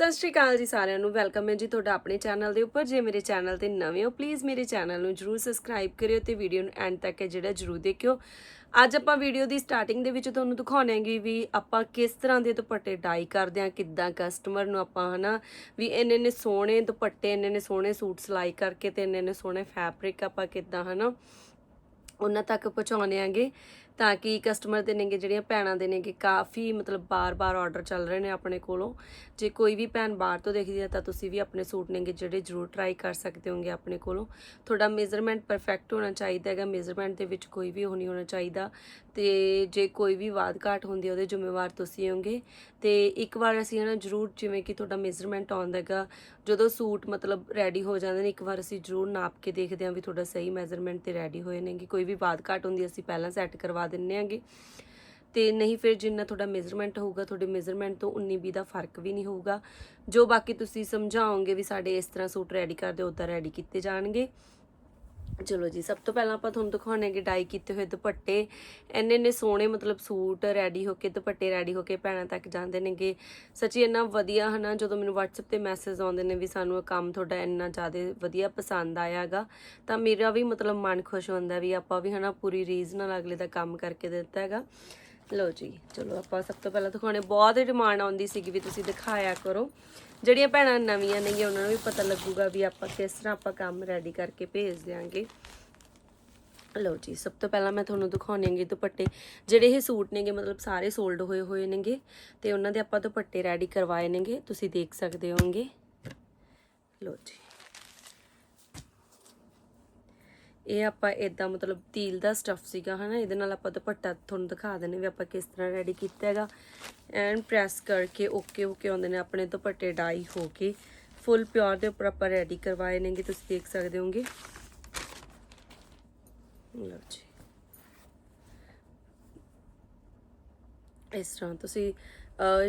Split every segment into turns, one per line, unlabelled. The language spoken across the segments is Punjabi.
ਸਤਿ ਸ਼੍ਰੀ ਅਕਾਲ ਜੀ ਸਾਰਿਆਂ ਨੂੰ, ਵੈਲਕਮ ਹੈ ਜੀ ਤੁਹਾਡਾ ਆਪਣੇ ਚੈਨਲ ਦੇ ਉੱਪਰ। ਜੇ ਮੇਰੇ ਚੈਨਲ ਤੇ ਨਵੇਂ ਹੋ ਪਲੀਜ਼ ਮੇਰੇ ਚੈਨਲ ਨੂੰ ਜਰੂਰ ਸਬਸਕ੍ਰਾਈਬ ਕਰਿਓ ਤੇ ਵੀਡੀਓ ਨੂੰ ਐਂਡ ਤੱਕ ਹੈ ਜਿਹੜਾ ਜਰੂਰ ਦੇਖਿਓ। ਅੱਜ ਆਪਾਂ ਵੀਡੀਓ ਦੀ ਸਟਾਰਟਿੰਗ ਦੇ ਵਿੱਚ ਤੁਹਾਨੂੰ ਦਿਖਾਉਣਾਂਗੇ ਵੀ ਆਪਾਂ ਕਿਸ ਤਰ੍ਹਾਂ ਦੇ ਦੁਪੱਟੇ ਡਾਈ ਕਰਦੇ ਹਾਂ, ਕਿੱਦਾਂ ਕਸਟਮਰ ਨੂੰ ਆਪਾਂ ਹਨਾ, ਵੀ ਇੰਨੇ ਇੰਨੇ ਸੋਹਣੇ ਦੁਪੱਟੇ, ਇੰਨੇ ਇੰਨੇ ਸੋਹਣੇ ਸੂਟ ਸਿਲਾਈ ਕਰਕੇ ਤੇ ਇੰਨੇ ਇੰਨੇ ਸੋਹਣੇ ਫੈਬਰਿਕ ਆਪਾਂ ਕਿੱਦਾਂ ਹਨਾ, ਉਹਨਾਂ ਤੱਕ ਪਹੁੰਚਾਉਣੇ ਆਂਗੇ ਤਾਂ ਕਿ ਕਸਟਮਰ ਦੇ ਨੇਗੇ ਜਿਹੜੀਆਂ ਭੈਣਾਂ ਦੇ ਨੇਗੇ ਕਾਫੀ ਮਤਲਬ ਬਾਰ-ਬਾਰ ਆਰਡਰ ਚੱਲ ਰਹੇ ਨੇ ਆਪਣੇ ਕੋਲੋਂ। ਜੇ ਕੋਈ ਵੀ ਭੈਣ ਬਾਹਰ ਤੋਂ ਦੇਖਦੀ ਹੈ ਤਾਂ ਤੁਸੀਂ ਵੀ ਆਪਣੇ ਸੂਟ ਨੇਗੇ ਜਿਹੜੇ ਜ਼ਰੂਰ ਟਰਾਈ ਕਰ ਸਕਦੇ ਹੋਗੇ ਆਪਣੇ ਕੋਲੋਂ। ਤੁਹਾਡਾ ਮੇਜ਼ਰਮੈਂਟ ਪਰਫੈਕਟ ਹੋਣਾ ਚਾਹੀਦਾ ਹੈਗਾ ਮੇਜ਼ਰਮੈਂਟ ਦੇ ਵਿੱਚ ਕੋਈ ਵੀ ਉਹ ਨਹੀਂ ਹੋਣਾ ਚਾਹੀਦਾ। ਤੇ ਜੇ ਕੋਈ ਵੀ ਵਾਧ ਘਾਟ ਹੁੰਦੀ ਹੈ, ਉਹਦੇ ਜ਼ਿੰਮੇਵਾਰ ਤੁਸੀਂ ਹੋਗੇ। ਤੇ ਇੱਕ ਵਾਰ ਅਸੀਂ ਨਾ ਜ਼ਰੂਰ ਜਿਵੇਂ ਕਿ ਤੁਹਾਡਾ ਮੇਜ਼ਰਮੈਂਟ ਆਉਂਦਾ ਹੈਗਾ, ਜਦੋਂ ਸੂਟ ਮਤਲਬ ਰੈਡੀ ਹੋ ਜਾਂਦੇ ਨੇ, ਇੱਕ ਵਾਰ ਅਸੀਂ ਜ਼ਰੂਰ ਨਾਪ ਕੇ ਦੇਖਦੇ ਹਾਂ ਵੀ ਤੁਹਾਡਾ ਸਹੀ ਮੈਜ਼ਰਮੈਂਟ ਤੇ ਰੈਡੀ ਹੋਏ ਨੇਗੇ। ਕੋਈ ਵੀ ਬਾਤ ਘਾਟ ਹੁੰਦੀ ਅਸੀਂ ਪਹਿਲਾਂ ਸੈੱਟ ਕਰਵਾ ਦਿੰਨੇ ਆਂਗੇ। ਤੇ ਨਹੀਂ ਫਿਰ ਜਿੰਨਾ ਤੁਹਾਡਾ ਮੇਜ਼ਰਮੈਂਟ ਹੋਊਗਾ, ਤੁਹਾਡੇ ਮੇਜ਼ਰਮੈਂਟ ਤੋਂ 19 20 ਦਾ ਫ਼ਰਕ ਵੀ ਨਹੀਂ ਹੋਊਗਾ। ਜੋ ਬਾਕੀ ਤੁਸੀਂ ਸਮਝਾਓਗੇ ਵੀ ਸਾਡੇ ਇਸ ਤਰ੍ਹਾਂ ਸੂਟ ਰੈਡੀ ਕਰ ਦਿਓ ਉਦਾਂ ਰੈਡੀ ਕੀਤੇ ਜਾਣਗੇ। ਚਲੋ ਜੀ, ਸਭ ਤੋਂ ਪਹਿਲਾਂ ਆਪਾਂ ਤੁਹਾਨੂੰ ਦਿਖਾਉਣੇਗੇ ਡਾਈ ਕੀਤੇ ਹੋਏ ਦੁਪੱਟੇ। ਇੰਨੇ ਇੰਨੇ ਸੋਹਣੇ ਮਤਲਬ ਸੂਟ ਰੈਡੀ ਹੋ ਕੇ, ਦੁਪੱਟੇ ਰੈਡੀ ਹੋ ਕੇ ਭੈਣਾਂ ਤੱਕ ਜਾਂਦੇ ਨੇਗੇ। ਸੱਚੀ ਇੰਨਾ ਵਧੀਆ ਹਨਾ, ਜਦੋਂ ਮੈਨੂੰ WhatsApp ਤੇ ਮੈਸੇਜ ਆਉਂਦੇ ਨੇ ਵੀ ਸਾਨੂੰ ਇਹ ਕੰਮ ਤੁਹਾਡਾ ਇੰਨਾ ਜ਼ਿਆਦਾ ਵਧੀਆ ਪਸੰਦ ਆਇਆਗਾ, ਤਾਂ ਮੇਰਾ ਵੀ ਮਤਲਬ ਮਨ ਖੁਸ਼ ਹੁੰਦਾ ਵੀ ਆਪਾਂ ਵੀ ਹਨਾ ਪੂਰੀ ਰੀਜ਼ਨ ਨਾਲ ਅਗਲੇ ਦਾ ਕੰਮ ਕਰਕੇ ਦਿੱਤਾ ਹੈਗਾ। ਲਓ ਜੀ, ਚਲੋ ਆਪਾਂ ਸਭ ਤੋਂ ਪਹਿਲਾਂ ਦਿਖਾਉਣੇ, ਬਹੁਤ ਡਿਮਾਂਡ ਆਉਂਦੀ ਸੀਗੀ ਵੀ ਤੁਸੀਂ ਦਿਖਾਇਆ ਕਰੋ। ਜਿਹੜੀਆਂ ਭੈਣਾਂ ਨਵੀਆਂ ਨੇਗੀਆਂ, ਉਹਨਾਂ ਨੂੰ ਵੀ ਪਤਾ ਲੱਗੂਗਾ ਵੀ ਆਪਾਂ ਕਿਸ ਤਰ੍ਹਾਂ ਆਪਾਂ ਕੰਮ ਰੈਡੀ ਕਰਕੇ ਭੇਜ ਦਿਆਂਗੇ। ਲਓ ਜੀ, ਸਭ ਤੋਂ ਪਹਿਲਾਂ ਮੈਂ ਤੁਹਾਨੂੰ ਦਿਖਾਉਣੇਗੇ ਦੁਪੱਟੇ, ਜਿਹੜੇ ਇਹ ਸੂਟ ਨੇਗੇ, ਮਤਲਬ ਸਾਰੇ ਸੋਲਡ ਹੋਏ ਹੋਏ ਨੇਗੇ, ਤੇ ਉਹਨਾਂ ਦੇ ਆਪਾਂ ਦੁਪੱਟੇ ਰੈਡੀ ਕਰਵਾਏ ਨੇਗੇ, ਤੁਸੀਂ ਦੇਖ ਸਕਦੇ ਹੋਗੇ ਲਓ ਜੀ। ਇਹ ਆਪਾਂ ਇਦਾਂ ਮਤਲਬ ਤੀਲ ਦਾ ਸਟਫ ਸੀਗਾ, ਹਨਾ, ਇਹਦੇ ਨਾਲ ਆਪਾਂ ਦੁਪੱਟਾ ਤੁਹਾਨੂੰ ਦਿਖਾ ਦਿੰਨੇ ਵੀ ਆਪਾਂ ਕਿਸ ਤਰ੍ਹਾਂ ਰੈਡੀ ਕੀਤਾ ਹੈਗਾ। ਐਂਡ ਪ੍ਰੈਸ ਕਰਕੇ ਓਕੇ ਓਕੇ ਆਉਂਦੇ ਨੇ ਆਪਣੇ ਦੁਪੱਟੇ ਡਾਈ ਹੋ ਕੇ। ਫੁੱਲ ਪਿਓਰ ਦੇ ਉੱਪਰ ਆਪਾਂ ਰੈਡੀ ਕਰਵਾਏ ਨੇਗੇ, ਤੁਸੀਂ ਦੇਖ ਸਕਦੇ ਹੋਗੇ ਲਓ ਜੀ। ਇਸ ਤਰ੍ਹਾਂ ਤੁਸੀਂ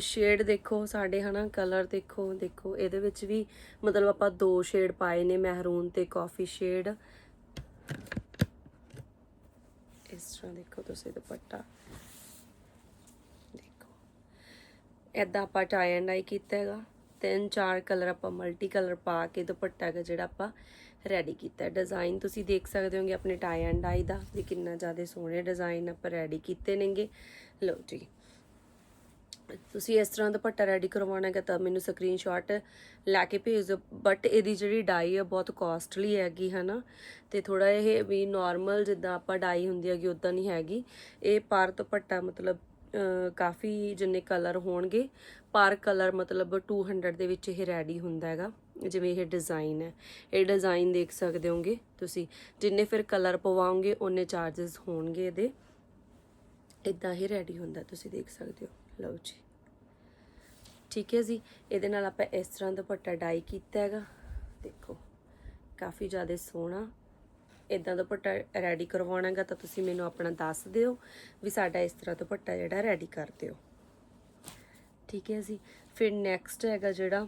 ਸ਼ੇਡ ਦੇਖੋ, ਸਾਡੇ, ਹਨਾ ਕਲਰ ਦੇਖੋ ਦੇਖੋ, ਇਹਦੇ ਵਿੱਚ ਵੀ ਮਤਲਬ ਆਪਾਂ ਦੋ ਸ਼ੇਡ ਪਾਏ ਨੇ ਮਹਿਰੂਨ ਤੇ ਕਾਫੀ ਸ਼ੇਡ ਇਸ ਤਰ੍ਹਾਂ ਦੇਖੋ ਤੁਸੀਂ ਦੁਪੱਟਾ। ਦੇਖੋ। ਐਦਾਂ ਆਪਾਂ ਟਾਈ ਐਂਡ ਆਈ ਕੀਤਾ ਹੈਗਾ। ਤਿੰਨ ਚਾਰ ਕਲਰ ਆਪਾਂ ਮਲਟੀ ਕਲਰ ਪਾ ਕੇ ਦੁਪੱਟਾ ਹੈਗਾ ਜਿਹੜਾ ਆਪਾਂ ਰੈਡੀ ਕੀਤਾ। ਡਿਜ਼ਾਈਨ ਤੁਸੀਂ ਦੇਖ ਸਕਦੇ ਹੋਗੇ ਆਪਣੇ ਟਾਈ ਐਂਡ ਆਈ ਦਾ ਵੀ ਕਿੰਨਾ ਜ਼ਿਆਦਾ ਸੋਹਣੇ ਡਿਜ਼ਾਈਨ ਆਪਾਂ ਰੈਡੀ ਕੀਤੇ ਨੇਗੇ। ਲਓ ਜੀ। ਤੁਸੀਂ ਇਸ ਤਰ੍ਹਾਂ ਦੁਪੱਟਾ ਰੈਡੀ ਕਰਵਾਉਣਾ ਹੈਗਾ ਤਾਂ ਮੈਨੂੰ ਸਕਰੀਨਸ਼ਾਟ ਲੈ ਕੇ ਭੇਜ ਦਿਓ। ਬਟ ਇਹਦੀ ਜਿਹੜੀ ਡਾਈ ਹੈ ਬਹੁਤ ਕਾਸਟਲੀ ਹੈਗੀ, ਹਨਾ? ਤੇ ਥੋੜਾ ਇਹ ਵੀ ਨਾਰਮਲ ਜਿੱਦਾਂ ਆਪਾਂ ਡਾਈ ਹੁੰਦੀ ਹੈਗੀ ਉਦਾਂ ਨਹੀਂ ਹੈਗੀ। ਇਹ ਪਰ ਦੁਪੱਟਾ ਮਤਲਬ ਕਾਫੀ ਜਿੰਨੇ ਕਲਰ ਹੋਣਗੇ, ਪਰ ਕਲਰ ਮਤਲਬ 200 ਦੇ ਵਿੱਚ ਇਹ ਰੈਡੀ ਹੁੰਦਾ ਹੈਗਾ। ਜਿਵੇਂ ਇਹ ਡਿਜ਼ਾਈਨ ਹੈ। ਇਹ ਡਿਜ਼ਾਈਨ ਦੇਖ ਸਕਦੇ ਹੋਗੇ ਤੁਸੀਂ। ਜਿੰਨੇ ਫਿਰ ਕਲਰ ਪਵਾਓਗੇ ਉਹਨੇ ਚਾਰजेस ਹੋਣਗੇ ਇਹਦੇ। ਇਦਾਂ ਹੀ ਰੈਡੀ ਹੁੰਦਾ, ਤੁਸੀਂ ਦੇਖ ਸਕਦੇ ਹੋ। ਲਓ ਜੀ। ਠੀਕ ਹੈ ਜੀ। ਇਹਦੇ ਨਾਲ ਆਪਾਂ ਇਸ ਤਰ੍ਹਾਂ ਦੁਪੱਟਾ ਡਾਈ ਕੀਤਾ ਹੈਗਾ। ਦੇਖੋ, ਕਾਫੀ ਜ਼ਿਆਦਾ ਸੋਹਣਾ। ਇਦਾਂ ਦੁਪੱਟਾ ਰੈਡੀ ਕਰਵਾਉਣਾਗਾ ਤਾਂ ਤੁਸੀਂ ਮੈਨੂੰ ਆਪਣਾ ਦੱਸ ਦਿਓ ਵੀ ਸਾਡਾ ਇਸ ਤਰ੍ਹਾਂ ਦੁਪੱਟਾ ਜਿਹੜਾ ਰੈਡੀ ਕਰ ਦਿਓ। ਠੀਕ ਹੈ ਜੀ। ਫਿਰ ਨੈਕਸਟ ਹੈਗਾ ਜਿਹੜਾ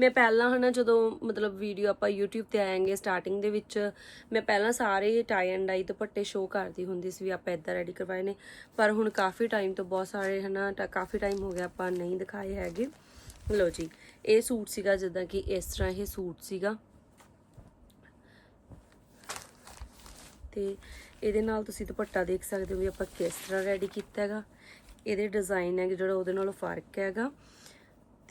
ਮੈਂ ਪਹਿਲਾਂ ਹਨਾ ਜਦੋਂ ਮਤਲਬ ਵੀਡੀਓ ਆਪਾਂ YouTube ਤੇ ਆਏਂਗੇ ਸਟਾਰਟਿੰਗ ਦੇ ਵਿੱਚ, ਮੈਂ ਪਹਿਲਾਂ ਸਾਰੇ ਟਾਈ ਐਂਡ ਡਾਈ ਦੁਪੱਟੇ ਸ਼ੋਅ ਕਰਦੀ ਹੁੰਦੀ ਸੀ ਵੀ ਆਪਾਂ ਇਦਾਂ ਰੈਡੀ ਕਰਵਾਏ ਨੇ। ਪਰ ਹੁਣ ਕਾਫੀ ਟਾਈਮ ਤੋਂ ਬਹੁਤ ਸਾਰੇ ਹਨਾ, ਤਾਂ ਕਾਫੀ ਟਾਈਮ ਹੋ ਗਿਆ ਆਪਾਂ ਨਹੀਂ ਦਿਖਾਏ ਹੈਗੇ। ਲਓ ਜੀ, ਇਹ ਸੂਟ ਸੀਗਾ ਜਿੱਦਾਂ ਕਿ ਇਸ ਤਰ੍ਹਾਂ ਇਹ ਸੂਟ ਸੀਗਾ। ਤੇ ਇਹਦੇ ਨਾਲ ਤੁਸੀਂ ਦੁਪੱਟਾ ਦੇਖ ਸਕਦੇ ਹੋ ਵੀ ਆਪਾਂ ਕਿਸ ਤਰ੍ਹਾਂ ਰੈਡੀ ਕੀਤਾ ਹੈਗਾ। ਇਹਦੇ ਡਿਜ਼ਾਈਨ ਹੈ ਜਿਹੜਾ ਉਹਦੇ ਨਾਲੋਂ ਫ਼ਰਕ ਹੈਗਾ।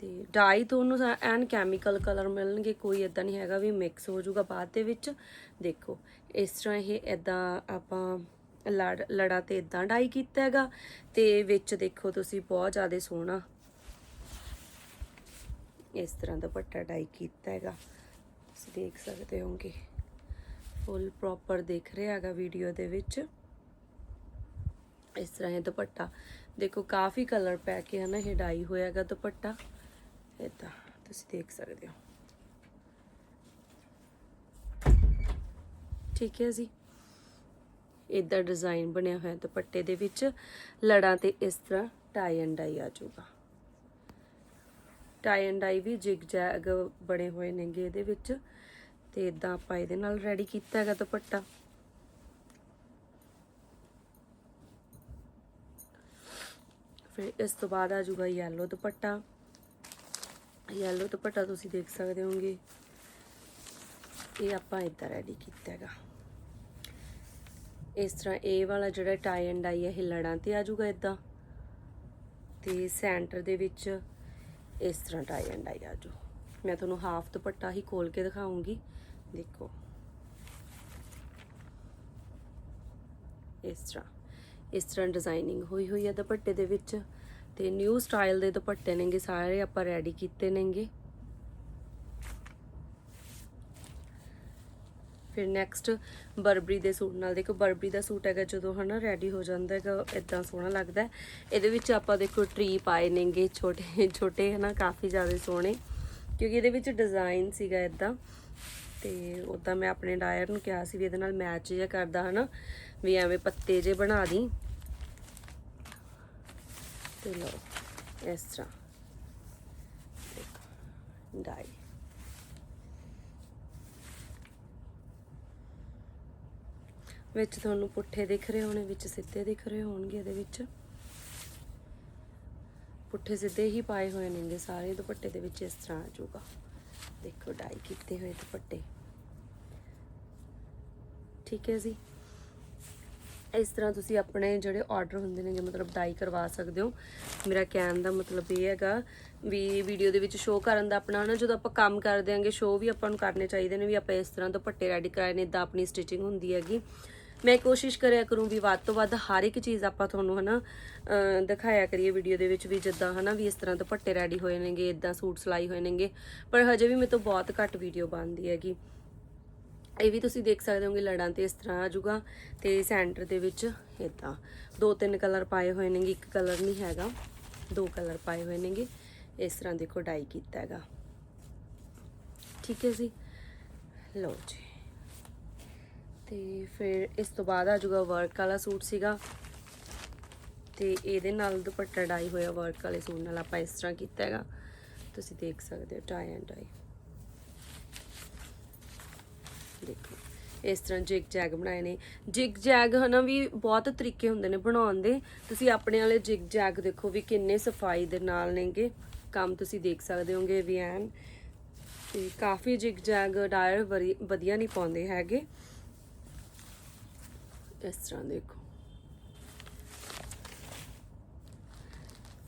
ਤੇ ਡਾਈ ਤੁਹਾਨੂੰ ਸਾ- ਐਨ ਕੈਮੀਕਲ ਕਲਰ ਮਿਲਣਗੇ, ਕੋਈ ਇਦਾਂ ਨਹੀਂ ਹੈਗਾ ਵੀ ਮਿਕਸ ਹੋ ਜਾਊਗਾ ਬਾਅਦ ਦੇ ਵਿੱਚ। ਦੇਖੋ, ਇਸ ਤਰ੍ਹਾਂ ਇਹ ਇਦਾਂ ਆਪਾਂ ਲੜ ਲੜਾ ਤੇ ਇਦਾਂ ਡਾਈ ਕੀਤਾ ਹੈਗਾ ਤੇ ਵਿੱਚ ਦੇਖੋ ਤੁਸੀਂ ਬਹੁਤ ਜ਼ਿਆਦਾ ਸੋਹਣਾ ਇਸ ਤਰ੍ਹਾਂ ਦਾ ਪੱਟਾ ਡਾਈ ਕੀਤਾ ਹੈਗਾ। ਤੁਸੀਂ ਦੇਖ ਸਕਦੇ ਹੋਗੇ ਫੁੱਲ ਪ੍ਰੋਪਰ ਦਿਖ ਰਿਹਾ ਹੈਗਾ ਵੀਡੀਓ ਦੇ ਵਿੱਚ। ਇਸ ਤਰ੍ਹਾਂ ਇਹ ਦੁਪੱਟਾ, ਦੇਖੋ ਕਾਫੀ ਕਲਰ ਪੈ ਕੇ ਹਨਾ ਇਹ ਡਾਈ ਹੋਇਆ ਹੈਗਾ ਦੁਪੱਟਾ। ਇਦਾਂ ਤੁਸੀਂ ਦੇਖ ਸਕਦੇ ਹੋ। ਠੀਕ ਹੈ ਜੀ। ਇਦਾਂ ਡਿਜ਼ਾਈਨ ਬਣਿਆ ਹੋਇਆ ਦੁਪੱਟੇ ਦੇ ਵਿੱਚ, ਲੜਾਂ ਤੇ ਇਸ ਤਰ੍ਹਾਂ ਟਾਈ ਐਂਡ ਡਾਈ ਆ ਜਾਊਗਾ। ਟਾਈ ਐਂਡ ਡਾਈ ਵੀ ਜਿਗ ਜੈਗ ਬਣੇ ਹੋਏ ਨੇਗੇ ਇਹਦੇ ਵਿੱਚ, ਤੇ ਇਦਾਂ ਆਪਾਂ ਇਹਦੇ ਨਾਲ ਰੈਡੀ ਕੀਤਾ ਹੈਗਾ ਦੁਪੱਟਾ। ਫਿਰ ਇਸ ਤੋਂ ਬਾਅਦ ਆ ਜਾਊਗਾ ਯੈਲੋ ਦੁਪੱਟਾ। ਯੈਲੋ ਦੁਪੱਟਾ ਤੁਸੀਂ ਦੇਖ ਸਕਦੇ ਹੋਗੇ ਇਹ ਆਪਾਂ ਇਦਾਂ ਰੈਡੀ ਕੀਤਾ ਹੈਗਾ। ਇਸ ਤਰ੍ਹਾਂ ਇਹ ਵਾਲਾ ਜਿਹੜਾ ਟਾਈ ਐਂਡ ਆਈ ਹੈ, ਇਹ ਲੜਾਂ ਤੇ ਆ ਜਾਊਗਾ ਇਦਾਂ। ਤੇ ਸੈਂਟਰ ਦੇ ਵਿੱਚ ਇਸ ਤਰ੍ਹਾਂ ਟਾਈ ਐਂਡ ਆਈ ਆ ਜਾਊ। ਮੈਂ ਤੁਹਾਨੂੰ ਹਾਫ ਦੁਪੱਟਾ ਹੀ ਖੋਲ ਕੇ ਦਿਖਾਉਂਗੀ। ਦੇਖੋ। ਇਸ ਤਰ੍ਹਾਂ। ਇਸ ਤਰ੍ਹਾਂ ਡਿਜ਼ਾਈਨਿੰਗ ਹੋਈ ਹੋਈ ਹੈ ਦੁਪੱਟੇ ਦੇ ਵਿੱਚ। ਤੇ ਨਿਊ ਸਟਾਈਲ ਦੇ ਦੁਪੱਟੇ ਨੇਗੇ, ਸਾਰੇ ਆਪਾਂ ਰੈਡੀ ਕੀਤੇ ਨੇਗੇ। ਫਿਰ ਨੈਕਸਟ ਬਰਬਰੀ ਦੇ ਸੂਟ ਨਾਲ ਦੇਖੋ, ਬਰਬਰੀ ਦਾ ਸੂਟ ਹੈਗਾ ਜਦੋਂ ਹਨਾ ਰੈਡੀ ਹੋ ਜਾਂਦਾ ਹੈਗਾ ਇਦਾਂ ਸੋਹਣਾ ਲੱਗਦਾ ਇਹਦੇ ਵਿੱਚ ਆਪਾਂ ਦੇਖੋ ਟਰੀ ਪਾਏ ਨੇਗੇ, ਛੋਟੇ ਛੋਟੇ ਹਨਾ, ਕਾਫੀ ਜ਼ਿਆਦਾ ਸੋਹਣੇ, ਕਿਉਂਕਿ ਇਹਦੇ ਵਿੱਚ ਡਿਜ਼ਾਈਨ ਸੀਗਾ ਇਦਾਂ ਤੇ ਉਦਾਂ ਮੈਂ ਆਪਣੇ ਡਾਇਰ ਨੂੰ ਕਿਹਾ ਸੀ ਵੀ ਇਹਦੇ ਨਾਲ ਮੈਚ ਜਿਹਾ ਕਰਦਾ ਹਨਾ, ਵੀ ਐਵੇਂ ਪੱਤੇ ਜੇ ਬਣਾ ਦੀ। ਤੇ ਲਓ ਇਸ ਤਰ੍ਹਾਂ ਦੇਖੋ ਡਾਈ ਵਿੱਚ ਤੁਹਾਨੂੰ ਪੁੱਠੇ ਦਿਖ ਰਹੇ ਹੋਣੇ, ਵਿੱਚ ਸਿੱਧੇ ਦਿਖ ਰਹੇ ਹੋਣਗੇ ਇਹਦੇ ਵਿੱਚ। ਪੁੱਠੇ ਸਿੱਧੇ ਹੀ ਪਾਏ ਹੋਏ ਨੇਗੇ ਸਾਰੇ ਦੁਪੱਟੇ ਦੇ ਵਿੱਚ ਇਸ ਤਰ੍ਹਾਂ ਆ ਜਾਊਗਾ। ਦੇਖੋ, ਡਾਈ ਕੀਤੇ ਹੋਏ ਦੁਪੱਟੇ। ਠੀਕ ਹੈ ਜੀ? ਇਸ ਤਰ੍ਹਾਂ ਤੁਸੀਂ ਆਪਣੇ ਜਿਹੜੇ ਆਰਡਰ ਹੁੰਦੇ ਨੇਗੇ, ਮਤਲਬ ਡਾਈ ਕਰਵਾ ਸਕਦੇ ਹੋ। ਮੇਰਾ ਕਹਿਣ ਦਾ ਮਤਲਬ ਇਹ ਹੈਗਾ ਵੀ ਵੀਡੀਓ ਦੇ ਵਿੱਚ ਸ਼ੋਅ ਕਰਨ ਦਾ ਆਪਣਾ ਨਾ, ਜਦੋਂ ਆਪਾਂ ਕੰਮ ਕਰਦੇ ਆਂਗੇ ਸ਼ੋਅ ਵੀ ਆਪਾਂ ਨੂੰ ਕਰਨੇ ਚਾਹੀਦੇ ਨੇ ਵੀ ਆਪਾਂ ਇਸ ਤਰ੍ਹਾਂ ਦੁਪੱਟੇ ਰੈਡੀ ਕਰਾਏ ਨੇ ਇਦਾਂ ਆਪਣੀ ਸਟਿਚਿੰਗ ਹੁੰਦੀ ਹੈਗੀ। ਮੈਂ ਕੋਸ਼ਿਸ਼ ਕਰਿਆ ਕਰੂੰ ਵੀ ਵੱਧ ਤੋਂ ਵੱਧ ਹਰ ਇੱਕ ਚੀਜ਼ ਆਪਾਂ ਤੁਹਾਨੂੰ ਹਨਾ, ਅਹ, ਦਿਖਾਇਆ ਕਰੀਏ ਵੀਡੀਓ ਦੇ ਵਿੱਚ ਵੀ ਜਿੱਦਾਂ ਹਨਾ ਵੀ ਇਸ ਤਰ੍ਹਾਂ ਦੁਪੱਟੇ ਰੈਡੀ ਹੋਏ ਨੇਗੇ ਇਦਾਂ ਸੂਟ ਸਿਲਾਈ ਹੋਏ ਨੇਗੇ। ਪਰ ਹਜੇ ਵੀ ਮੇਰੇ ਤੋਂ ਬਹੁਤ ਘੱਟ ਵੀਡੀਓ ਬਣਦੀ ਹੈਗੀ। ਇਹ ਵੀ ਤੁਸੀਂ ਦੇਖ ਸਕਦੇ ਹੋਗੇ ਲੜਾਂ ਤੇ ਇਸ ਤਰ੍ਹਾਂ ਆ ਜਾਊਗਾ ਤੇ ਸੈਂਟਰ ਦੇ ਵਿੱਚ ਇਦਾਂ ਦੋ ਤਿੰਨ ਕਲਰ ਪਾਏ ਹੋਏ ਨੇਗੇ, ਇੱਕ ਕਲਰ ਨਹੀਂ ਹੈਗਾ। ਦੋ ਕਲਰ ਪਾਏ ਹੋਏ ਨੇਗੇ। ਇਸ ਤਰ੍ਹਾਂ ਦੇਖੋ ਡਾਈ ਕੀਤਾ ਹੈਗਾ। ਠੀਕ ਹੈ ਜੀ। ਲਓ ਜੀ। ਤੇ ਫਿਰ ਇਸ ਤੋਂ ਬਾਅਦ ਆ ਜਾਊਗਾ ਵਰਕ ਵਾਲਾ ਸੂਟ ਸੀਗਾ। ਤੇ ਇਹਦੇ ਨਾਲ ਦੁਪੱਟਾ ਡਾਈ ਹੋਇਆ ਵਰਕ ਵਾਲੇ ਸੂਟ ਨਾਲ ਆਪਾਂ ਇਸ ਤਰ੍ਹਾਂ ਕੀਤਾ ਹੈਗਾ। ਤੁਸੀਂ ਦੇਖ ਸਕਦੇ ਹੋ ਟਾਈ ਐਂਡ ਡਾਈ ਦੇਖੋ ਇਸ ਤਰ੍ਹਾਂ ਜਿਗ ਜੈਗ ਬਣਾਏ ਨੇ। ਜਿਗ ਜੈਗ ਹਨਾ ਵੀ ਬਹੁਤ ਤਰੀਕੇ ਹੁੰਦੇ ਨੇ ਬਣਾਉਣ ਦੇ। ਤੁਸੀਂ ਆਪਣੇ ਵਾਲੇ ਜਿਗ ਜੈਗ ਦੇਖੋ ਵੀ ਕਿੰਨੇ ਸਫ਼ਾਈ ਦੇ ਨਾਲ ਨੇਗੇ। ਕੰਮ ਤੁਸੀਂ ਦੇਖ ਸਕਦੇ ਹੋਗੇ ਵੀ ਐਨ। ਤੇ ਕਾਫੀ ਜਿਗ ਜੈਗ ਡਾਇਰ ਵਧੀਆ ਨਹੀਂ ਪਾਉਂਦੇ ਹੈਗੇ। ਇਸ ਤਰ੍ਹਾਂ ਦੇਖੋ।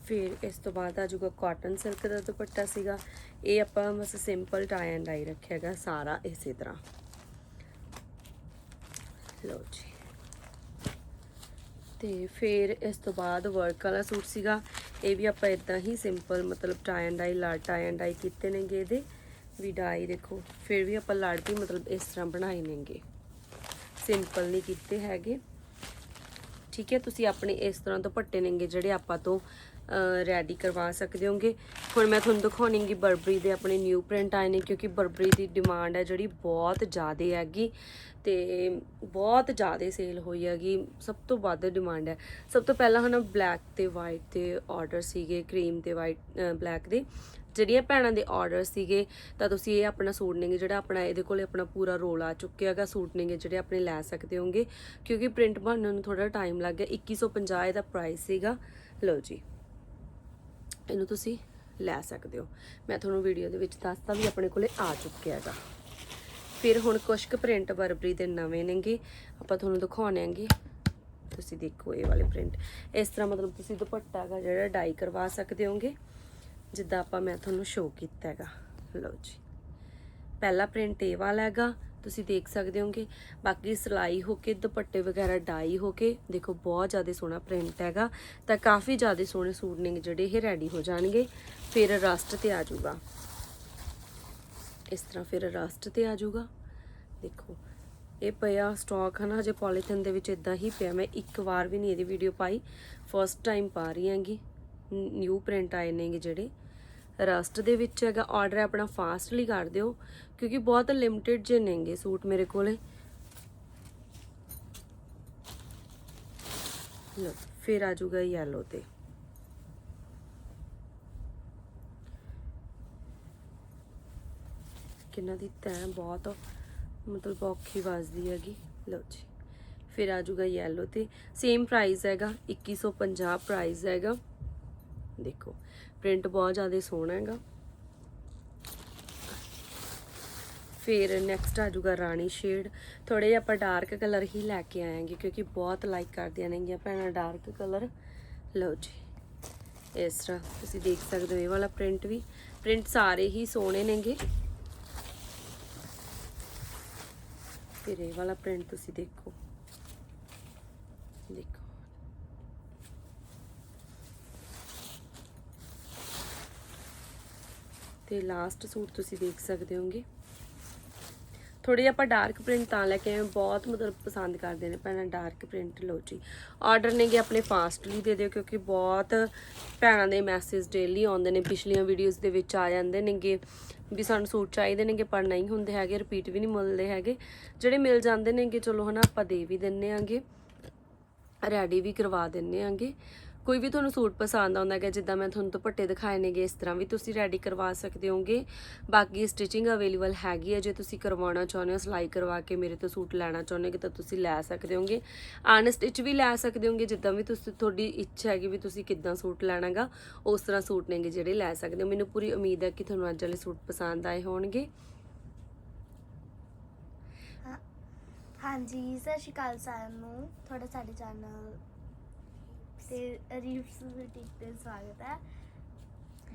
ਫਿਰ ਇਸ ਤੋਂ ਬਾਅਦ ਆ ਜੂਗਾ ਕਾਟਨ ਸਿਲਕ ਦਾ ਦੁਪੱਟਾ ਸੀਗਾ। ਇਹ ਆਪਾਂ ਬਸ ਸਿੰਪਲ ਟਾਈ ਐਂਡ ਡਾਈ ਰੱਖਿਆਗਾ ਸਾਰਾ ਇਸੇ ਤਰ੍ਹਾਂ। ਲਓ ਜੀ। ਤੇ ਫਿਰ ਇਸ ਤੋਂ ਬਾਅਦ ਵਰਕ ਵਾਲਾ ਸੂਟ ਸੀਗਾ। ਇਹ ਵੀ ਆਪਾਂ ਇਦਾਂ ਹੀ ਸਿੰਪਲ ਮਤਲਬ ਟਾਈ ਐਂਡ ਡਾਈ ਲਾੜ ਟਾਈ ਐਂਡ ਡਾਈ ਕੀਤੇ ਨੇਗੇ ਇਹਦੇ। ਵੀ ਡਾਈ ਦੇਖੋ, ਫਿਰ ਵੀ ਆਪਾਂ ਲੜ ਵੀ ਮਤਲਬ ਇਸ ਤਰ੍ਹਾਂ ਬਣਾਏ ਨੇਗੇ। ਸਿੰਪਲ ਨਹੀਂ ਕੀਤੇ ਹੈਗੇ। ਠੀਕ ਹੈ, ਤੁਸੀਂ ਆਪਣੇ ਇਸ ਤਰ੍ਹਾਂ ਤੋਂ ਪੱਟੇ ਨੇਗੇ ਜਿਹੜੇ ਆਪਾਂ ਤੋਂ ਰੈਡੀ ਕਰਵਾ ਸਕਦੇ ਹੋਗੇ। ਹੁਣ ਮੈਂ ਤੁਹਾਨੂੰ ਦਿਖਾਉਣੀਗੀ ਬਰਬਰੀ ਦੇ ਆਪਣੇ ਨਿਊ ਪ੍ਰਿੰਟ ਆਏ ਨੇ, ਕਿਉਂਕਿ ਬਰਬਰੀ ਦੀ ਡਿਮਾਂਡ ਹੈ ਜਿਹੜੀ ਬਹੁਤ ਜ਼ਿਆਦਾ ਹੈਗੀ ਤੇ ਬਹੁਤ ਜ਼ਿਆਦਾ ਸੇਲ ਹੋਈ ਹੈਗੀ, ਸਭ ਤੋਂ ਵੱਧ ਡਿਮਾਂਡ ਹੈ। ਸਭ ਤੋਂ ਪਹਿਲਾਂ ਹਨਾ ਬਲੈਕ ਤੇ ਵਾਈਟ ਤੇ ਆਰਡਰ ਸੀਗੇ ਕਰੀਮ ਤੇ ਵਾਈਟ ਬਲੈਕ ਦੇ। ਜਿਹੜੀਆਂ ਭੈਣਾਂ ਦੇ ਆਰਡਰ ਸੀਗੇ, ਤਾਂ ਤੁਸੀਂ ਇਹ ਆਪਣਾ ਸੂਟ ਨੇਗੇ ਜਿਹੜਾ ਆਪਣਾ ਇਹਦੇ ਕੋਲੇ ਆਪਣਾ ਪੂਰਾ ਰੋਲ ਆ ਚੁੱਕਿਆ ਹੈਗਾ ਸੂਟ ਨੇਗੇ ਜਿਹੜੇ ਆਪਣੇ ਲੈ ਸਕਦੇ ਹੋਗੇ ਕਿਉਂਕਿ ਪ੍ਰਿੰਟ ਬਣਨ ਨੂੰ ਥੋੜਾ ਟਾਈਮ ਲੱਗ ਗਿਆ 2150 ਇਹਦਾ ਪ੍ਰਾਈਸ ਸੀਗਾ। ਲਓ ਜੀ, ਇਹਨੂੰ ਤੁਸੀਂ ਲੈ ਸਕਦੇ ਹੋ। ਮੈਂ ਤੁਹਾਨੂੰ ਵੀਡੀਓ ਦੇ ਵਿੱਚ ਦੱਸਤਾ ਵੀ ਆਪਣੇ ਕੋਲੇ ਆ ਚੁੱਕਿਆ ਹੈਗਾ। ਫਿਰ ਹੁਣ ਕੁਛ ਕੁ ਪ੍ਰਿੰਟ ਬਰਬਰੀ ਦੇ ਨਵੇਂ ਨੇਗੇ, ਆਪਾਂ ਤੁਹਾਨੂੰ ਦਿਖਾਉਣੇ ਆਂਗੇ ਤੁਸੀਂ ਦੇਖੋ ਇਹ ਵਾਲੇ ਪ੍ਰਿੰਟ ਇਸ ਤਰ੍ਹਾਂ ਮਤਲਬ ਤੁਸੀਂ ਦੁਪੱਟਾ ਹੈਗਾ ਜਿਹੜਾ ਡਾਈ ਕਰਵਾ ਸਕਦੇ ਹੋਗੇ ਜਿੱਦਾਂ ਆਪਾਂ, ਮੈਂ ਤੁਹਾਨੂੰ ਸ਼ੋਅ ਕੀਤਾ ਹੈਗਾ। ਲਓ ਜੀ। ਪਹਿਲਾ ਪ੍ਰਿੰਟ ਇਹ ਵਾਲਾ ਹੈਗਾ। ਤੁਸੀਂ ਦੇਖ ਸਕਦੇ ਹੋਗੇ। ਬਾਕੀ ਸਿਲਾਈ ਹੋ ਕੇ, ਦੁਪੱਟੇ ਵਗੈਰਾ ਡਾਈ ਹੋ ਕੇ, ਦੇਖੋ ਬਹੁਤ ਜ਼ਿਆਦਾ ਸੋਹਣਾ ਪ੍ਰਿੰਟ ਹੈਗਾ। ਤਾਂ ਕਾਫੀ ਜ਼ਿਆਦਾ ਸੋਹਣੇ ਸੂਟ ਨੇ ਜਿਹੜੇ ਇਹ ਰੈਡੀ ਹੋ ਜਾਣਗੇ। ਫਿਰ ਰਸਟ ਤੇ ਆ ਜਾਊਗਾ। ਇਸ ਤਰ੍ਹਾਂ ਫਿਰ ਰਸਟ ਤੇ ਆ ਜਾਊਗਾ। ਦੇਖੋ, ਇਹ ਪਿਆ ਸਟਾਕ ਹਨਾ, ਹਜੇ ਪੋਲੀਥਿਨ ਦੇ ਵਿੱਚ ਇਦਾਂ ਹੀ ਪਿਆ। ਮੈਂ ਇੱਕ ਵਾਰ ਵੀ ਨਹੀਂ ਇਹਦੀ ਵੀਡੀਓ ਪਾਈ। ਫਰਸਟ ਟਾਈਮ ਪਾ ਰਹੀ ਹਾਂਗੀ। ਨਿਊ ਪ੍ਰਿੰਟ ਆਏ ਨੇਗੇ ਜਿਹੜੇ। ਰਸਟ ਦੇ ਵਿੱਚ ਹੈਗਾ ਆਰਡਰ ਆਪਣਾ ਫਾਸਟਲੀ ਕਰ ਦਿਓ, ਕਿਉਂਕਿ ਬਹੁਤ ਲਿਮਟਿਡ ਜੇ ਨੇਗੇ ਸੂਟ ਮੇਰੇ ਕੋਲੇ। ਲੋ ਫਿਰ ਆ ਜਾਊਗਾ ਯੈਲੋ ਤੇ। ਕਿੰਨਾ ਦੀ ਤੈਂ ਬਹੁਤ, ਮਤਲਬ ਔਖੀ ਵੱਜਦੀ ਹੈਗੀ। ਲਓ ਜੀ, ਫਿਰ ਆ ਜਾਊਗਾ ਯੈਲੋ ਤੇ। ਸੇਮ ਪ੍ਰਾਈਸ ਹੈਗਾ 2150 ਪ੍ਰਾਈਸ ਹੈਗਾ। ਦੇਖੋ ਪ੍ਰਿੰਟ ਬਹੁਤ ਜ਼ਿਆਦਾ ਸੋਹਣਾ ਹੈਗਾ। ਫਿਰ ਨੈਕਸਟ ਆ ਜੂਗਾ ਰਾਣੀ ਸ਼ੇਡ ਥੋੜੇ ਜਿਹਾ ਆਪਾਂ ਡਾਰਕ ਕਲਰ ਹੀ ਲੈ ਕੇ ਆਏਗੇ ਕਿਉਂਕਿ ਬਹੁਤ ਲਾਈਕ ਕਰਦੀਆਂ ਨੇਗੀਆਂ ਭੈਣਾਂ ਡਾਰਕ ਕਲਰ ਲਓ ਜੀ, ਇਸ ਤਰ੍ਹਾਂ ਤੁਸੀਂ ਦੇਖ ਸਕਦੇ ਹੋ ਇਹ ਵਾਲਾ ਪ੍ਰਿੰਟ ਵੀ। ਪ੍ਰਿੰਟ ਸਾਰੇ ਹੀ ਸੋਹਣੇ ਨੇਗੇ। ਫਿਰ ਇਹ ਵਾਲਾ ਪ੍ਰਿੰਟ ਤੁਸੀਂ ਦੇਖੋ। ਦੇਖੋ। ਤੇ ਲਾਸਟ ਸੂਟ ਤੁਸੀਂ ਦੇਖ ਸਕਦੇ ਹੋਗੇ। ਥੋੜੇ ਜਿਹਾ ਆਪਾਂ ਡਾਰਕ ਪ੍ਰਿੰਟ ਤਾਂ ਲੈ ਕੇ ਆਏ ਬਹੁਤ ਮਤਲਬ ਪਸੰਦ ਕਰਦੇ ਨੇ ਭੈਣਾਂ ਡਾਰਕ ਪ੍ਰਿੰਟ ਲਓ ਜੀ। ਆਰਡਰ ਨੇਗੇ ਆਪਣੇ ਫਾਸਟਲੀ ਦੇ ਦਿਓ, ਕਿਉਂਕਿ ਬਹੁਤ ਭੈਣਾਂ ਦੇ ਮੈਸੇਜ ਡੇਲੀ ਆਉਂਦੇ ਨੇ, ਪਿਛਲੀਆਂ ਵੀਡੀਓਜ਼ ਦੇ ਵਿੱਚ ਆ ਜਾਂਦੇ ਨੇਗੇ ਵੀ ਸਾਨੂੰ ਸੂਟ ਚਾਹੀਦੇ ਨੇਗੇ ਪਰ ਨਹੀਂ ਹੁੰਦੇ ਹੈਗੇ ਰਿਪੀਟ ਵੀ ਨਹੀਂ ਮਿਲਦੇ ਹੈਗੇ। ਜਿਹੜੇ ਮਿਲ ਜਾਂਦੇ ਨੇਗੇ ਚਲੋ ਹਨਾ, ਆਪਾਂ ਦੇ ਵੀ ਦਿੰਨੇ ਆਂਗੇ ਰੈਡੀ ਵੀ ਕਰਵਾ ਦਿੰਨੇ ਆਂਗੇ ਕੋਈ ਵੀ ਤੁਹਾਨੂੰ ਸੂਟ ਪਸੰਦ ਆਉਂਦਾ ਹੈ ਜਿੱਦਾਂ ਮੈਂ ਤੁਹਾਨੂੰ ਦੁਪੱਟੇ ਦਿਖਾਏ ਨੇਗੇ, ਇਸ ਤਰ੍ਹਾਂ ਵੀ ਤੁਸੀਂ ਰੈਡੀ ਕਰਵਾ ਸਕਦੇ ਹੋਗੇ। ਬਾਕੀ ਸਟਿਚਿੰਗ ਅਵੇਲੇਬਲ ਹੈਗੀ ਹੈ ਜੇ ਤੁਸੀਂ ਕਰਵਾਉਣਾ ਚਾਹੁੰਦੇ ਹੋ, ਸਿਲਾਈ ਕਰਵਾ ਕੇ ਮੇਰੇ ਤੋਂ ਸੂਟ ਲੈਣਾ ਚਾਹੁੰਦੇ ਹੋ ਤਾਂ ਤੁਸੀਂ ਲੈ ਸਕਦੇ ਹੋਗੇ। ਅਨਸਟਿਚ ਵੀ ਲੈ ਸਕਦੇ ਹੋਗੇ, ਜਿੱਦਾਂ ਵੀ ਤੁਸੀਂ, ਤੁਹਾਡੀ ਇੱਛਾ ਹੈਗੀ ਵੀ ਤੁਸੀਂ ਕਿੱਦਾਂ ਸੂਟ ਲੈਣਾਗਾ, ਉਸ ਤਰ੍ਹਾਂ ਸੂਟ ਨੇਗੇ ਜਿਹੜੇ ਲੈ ਸਕਦੇ ਹੋ। ਮੈਨੂੰ ਪੂਰੀ ਉਮੀਦ ਹੈ ਕਿ ਤੁਹਾਨੂੰ ਅੱਜ ਵਾਲੇ ਸੂਟ ਪਸੰਦ ਆਏ ਹੋਣਗੇ।
ਹਾਂਜੀ, ਸਤਿ ਸ਼੍ਰੀ ਅਕਾਲ ਸਾਰਿਆਂ ਨੂੰ। ਤੁਹਾਡਾ ਸਾਡੇ ਚੈਨਲ ਤੇ ਰੀਵਸ ਬੁਟੀਕ ਤੇ ਸਵਾਗਤ ਹੈ।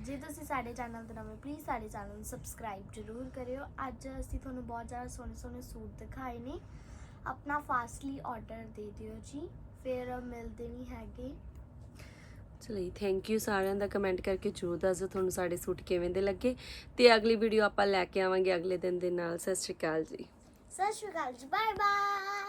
ਜੇ ਤੁਸੀਂ ਸਾਡੇ ਚੈਨਲ ਤੇ ਨਵੇਂ ਪਲੀਜ਼ ਸਾਡੇ ਚੈਨਲ ਨੂੰ ਸਬਸਕ੍ਰਾਈਬ ਜ਼ਰੂਰ ਕਰਿਓ। ਅੱਜ ਅਸੀਂ ਤੁਹਾਨੂੰ ਬਹੁਤ ਜ਼ਿਆਦਾ ਸੋਹਣੇ ਸੋਹਣੇ ਸੂਟ ਦਿਖਾਏ ਨੇ। ਆਪਣਾ ਫਾਸਟਲੀ ਆਰਡਰ ਦੇ ਦਿਓ ਜੀ। ਫਿਰ ਮਿਲਦੇ ਨਹੀਂ ਹੈਗੇ।
ਚਲੋ ਜੀ ਥੈਂਕ ਯੂ ਸਾਰਿਆਂ ਦਾ। ਕਮੈਂਟ ਕਰਕੇ ਜਰੂਰ ਦੱਸੋ ਤੁਹਾਨੂੰ ਸਾਡੇ ਸੂਟ ਕਿਵੇਂ ਦੇ ਲੱਗੇ। ਤੇ ਅਗਲੀ ਵੀਡੀਓ ਆਪਾਂ ਲੈ ਕੇ ਆਵਾਂਗੇ ਅਗਲੇ ਦਿਨ ਦੇ ਨਾਲ। ਸਤਿ ਸ਼੍ਰੀ ਅਕਾਲ ਜੀ।
ਸਤਿ ਸ਼੍ਰੀ ਅਕਾਲ ਜੀ ਬਾਏ ਬਾਏ